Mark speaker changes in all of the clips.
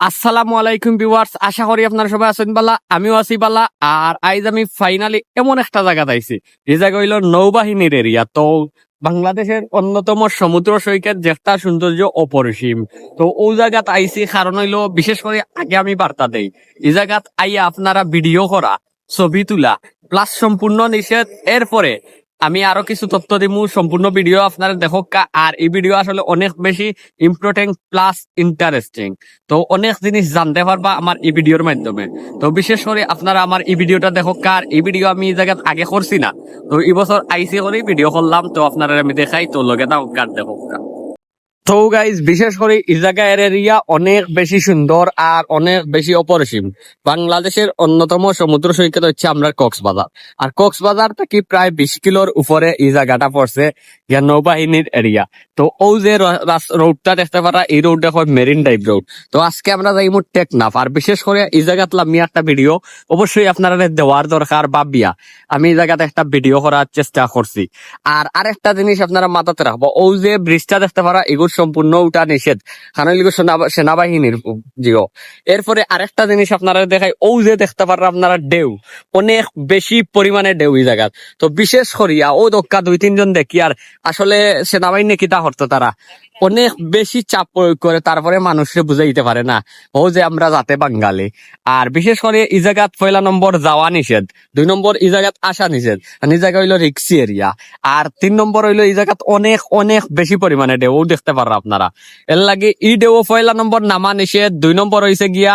Speaker 1: আসসালামু আলাইকুম ভিউয়ার্স, আশা করি আপনারা সবাই আছেন বালা, আমিও আছি বালা। আর আইজ আমি ফাইনালি এমন একটা জায়গাতে আইছি এই জায়গা হইল নৌবাহিনীর এরিয়া তো বাংলাদেশের অন্যতম সমুদ্র সৈকত যেটা সৌন্দর্য অপরিসীম। তো ও জায়গাত আইছি, কারণ হইল বিশেষ করে আগে আমি বার্তা দেই, এই জায়গাত আইয়া আপনারা ভিডিও করা, ছবি তোলা প্লাস সম্পূর্ণ নিষেধ, এরপরে আমি আরও কিছু তথ্য দিমু, সম্পূর্ণ ভিডিও আপনারা দেখো আর এই ভিডিও আসলে অনেক বেশি ইম্পর্টেন্ট প্লাস ইন্টারেস্টিং তো অনেক জিনিস জানতে পারবা আমার এই ভিডিওর মাধ্যমে। তো বিশেষ করে আপনারা আমার এই ভিডিওটা দেখো কার এই ভিডিও আমি এই জায়গায় আগে করছি না। তো এই বছর আইসি করে ভিডিও করলাম, তো আপনারা আমি দেখাই, তো লগে দাও কার দেখো। তো গাইজ বিশেষ করে এই এরিয়া অনেক বেশি সুন্দর আর অনেক বেশি অপরিসীম। বাংলাদেশের অন্যতম সমুদ্র সৈকত হচ্ছে আমরা কক্সবাজার। আর কক্সবাজার থেকে প্রায় বিশ কিলোর উপরে ইজাগাটা পড়ছে। ইয়া নৌবাহিনীর এরিয়া তো ও যে রোডটা দেখতে পারা, এই রোডটা হয় মেরিন ড্রাইভ রোড তো আজকে আমরা টেকনাফ, আর বিশেষ করে এই একটা ভিডিও অবশ্যই আপনারা দেওয়ার দরকার আমি এই জায়গাতে একটা ভিডিও করার চেষ্টা করছি। আর আরেকটা জিনিস আপনারা মাথাতে রাখব ও যে ব্রিজটা দেখতে পারা, এগুলো সম্পূর্ণ ওটা নিষেধ। এগুলো সেনাবাহিনীর, জিও। এরপরে আরেকটা জিনিস আপনারা দেখাই ও যে দেখতে পারা আপনারা ডেউ অনেক বেশি পরিমাণে ডেউ এই জায়গাত। তো বিশেষ করিয়া, ও দক্কা দুই তিনজন দেখি, আর আসলে সেনাবাহিনী কিতা করতো তারা? অনেক বেশি চাপ প্রয়োগ করে তারপরে মানুষকে বুঝাইতে পারে না। ও যে আমরা যাতে বাঙালি। আর বিশেষ করে এই জায়গাত পয়লা নম্বর যাওয়া নিষেধ, দুই নম্বর এই জায়গাত আসা নিষেধ, আর জায়গা হইল রিক্সি এরিয়া আর তিন নম্বর হইল এই জায়গাত অনেক অনেক বেশি পরিমাণে ডেউ দেখতে পারো আপনারা। এর লাগে ই ডেউ পয়লা নম্বর নামা নিষেধ, দুই নম্বর হইছে গিয়া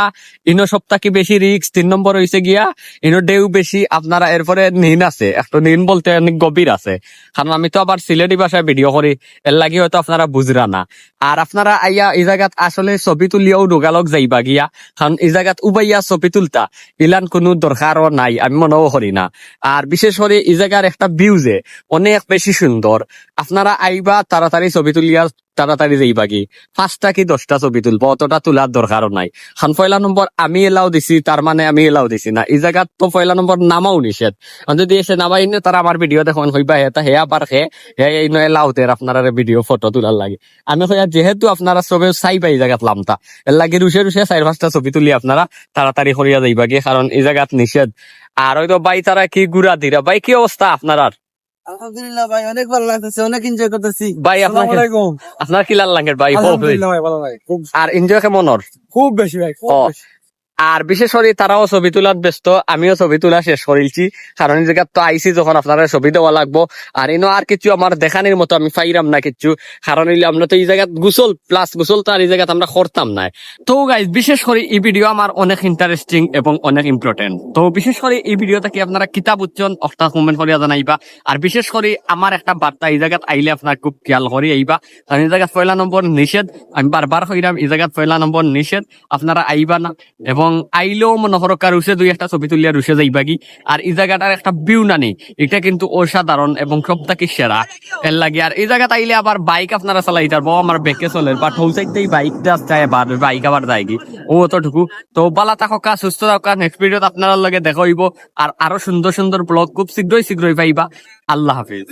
Speaker 1: ইনো সপ্তাহ বেশি রিক্স, তিন নম্বর হইছে গিয়া ইনো ডেউ বেশি। আপনারা এরপরে নিন আছে, একটু নিন বলতে অনেক গভীর আছে। কারণ আমি তো আবার সিলেটি ভাষায় ভিডিও করি, এর লাগে হয়তো আপনারা বুঝরা না। আর আপনারা আইয়া এই জায়গাত আসলে ছবি তুলিয়াও ডোগালক যাইবা গিয়া কারণ এই জায়গাত উবাইয়া ছবি তুলতা, ইলান কোনো দরকারও নাই, আমি মনেও করি না। আর বিশেষ করে এই জায়গার একটা ভিউ যে, অনেক বেশি সুন্দর আপনারা আইবা তাড়াতাড়ি ছবি তুলিয়া তাড়াতাড়ি যাইবা কি পাঁচটা কি দশটা ছবি তুলবো? অতটা তোলার দরকারও নাই। খান পয়লা নম্বর আমি এলাও দিছি তার মানে আমি এলাও দিছি না। এই জায়গাত তো পয়লা নম্বর নামাও নিষেধ। যদি এসে নামাই নে তারা আমার ভিডিও দেখুন হইবা হেতা হে আবার হে হে, এই নয় লাউতে আপনারা ভিডিও ফটো তোলার লাগে। আমি কইয়া যেহেতু আপনারা সবে চাই পাই জায়গাত লামতা এর লাগে রুষে রুষে চার পাঁচটা ছবি তুলি আপনারা তাড়াতাড়ি করিয়া যাইবা কি কারণ এই জায়গাত নিষেধ। আর হয়তো বাই তারা কি গুড়া দিরা বাই কি অবস্থা আপনার
Speaker 2: আলহামদুলিল্লাহ ভাই অনেক ভালো লাগতেছে অনেক এনজয় করতেছি
Speaker 1: ভাই আপনাকে আপনার কি লাল লাগে ভাই।
Speaker 2: আলহামদুলিল্লাহ ভাই ভালো লাগে খুব
Speaker 1: আর এনজয় কেমন?
Speaker 2: খুব বেশি ভাই খুব বেশি।
Speaker 1: আর বিশেষ করে তারাও ছবি তোলার ব্যস্ত, আমিও ছবি তোলা শেষ করেছি কারণ জায়গা তো আইসি যখন আপনারা ছবি দেওয়া লাগবো। আর ইনো আর কিছু আমার দেখানির মতো আমি পাইরাম না কিছু। কারণ হইলে আমরা তো এই জায়গাত গুসল প্লাস গুসল তো আর এই জায়গাত আমরা করতাম না তো গাইজ বিশেষ করে এই ভিডিও আমার অনেক ইন্টারেস্টিং এবং অনেক ইম্পর্টেন্ট তো বিশেষ করে এই ভিডিওটা কি আপনারা কিতাব উচ্চন একটা কমেন্ট করিয়া জানাইবা। আর বিশেষ করে আমার একটা বার্তা এই জায়গাত আইলে আপনার খুব খেয়াল করে আইবা কারণ এই জায়গাত পয়লা নম্বর নিষেধ, আমি বারবার কইরাম এই জায়গাত পয়লা নম্বর নিষেধ। আপনারা আইবা না। এবং আইলেও মনে করো কার রুষে দুই একটা ছবি তুলিয়া রুষে যাইবা কি? আর এই জায়গাটার একটা ভিউ নানি এটা কিন্তু অসাধারণ এবং সব থেকে সেরা। এর লাগে। আর এই জায়গাতে আইলে আবার বাইক আপনারা চালাই পারব আমার বেকে চলে। বা ঠৌ সাইডেই বাইক যায় বা বাইক আবার যায় কি? ও অতটুকু তো বালা থাকা সুস্থ থাকা নেক্সট ভিডিওত আপনার লগে দেখা হইব। আর আরও সুন্দর সুন্দর ব্লগ খুব শীঘ্রই শীঘ্রই পাইবা। আল্লাহ হাফিজ।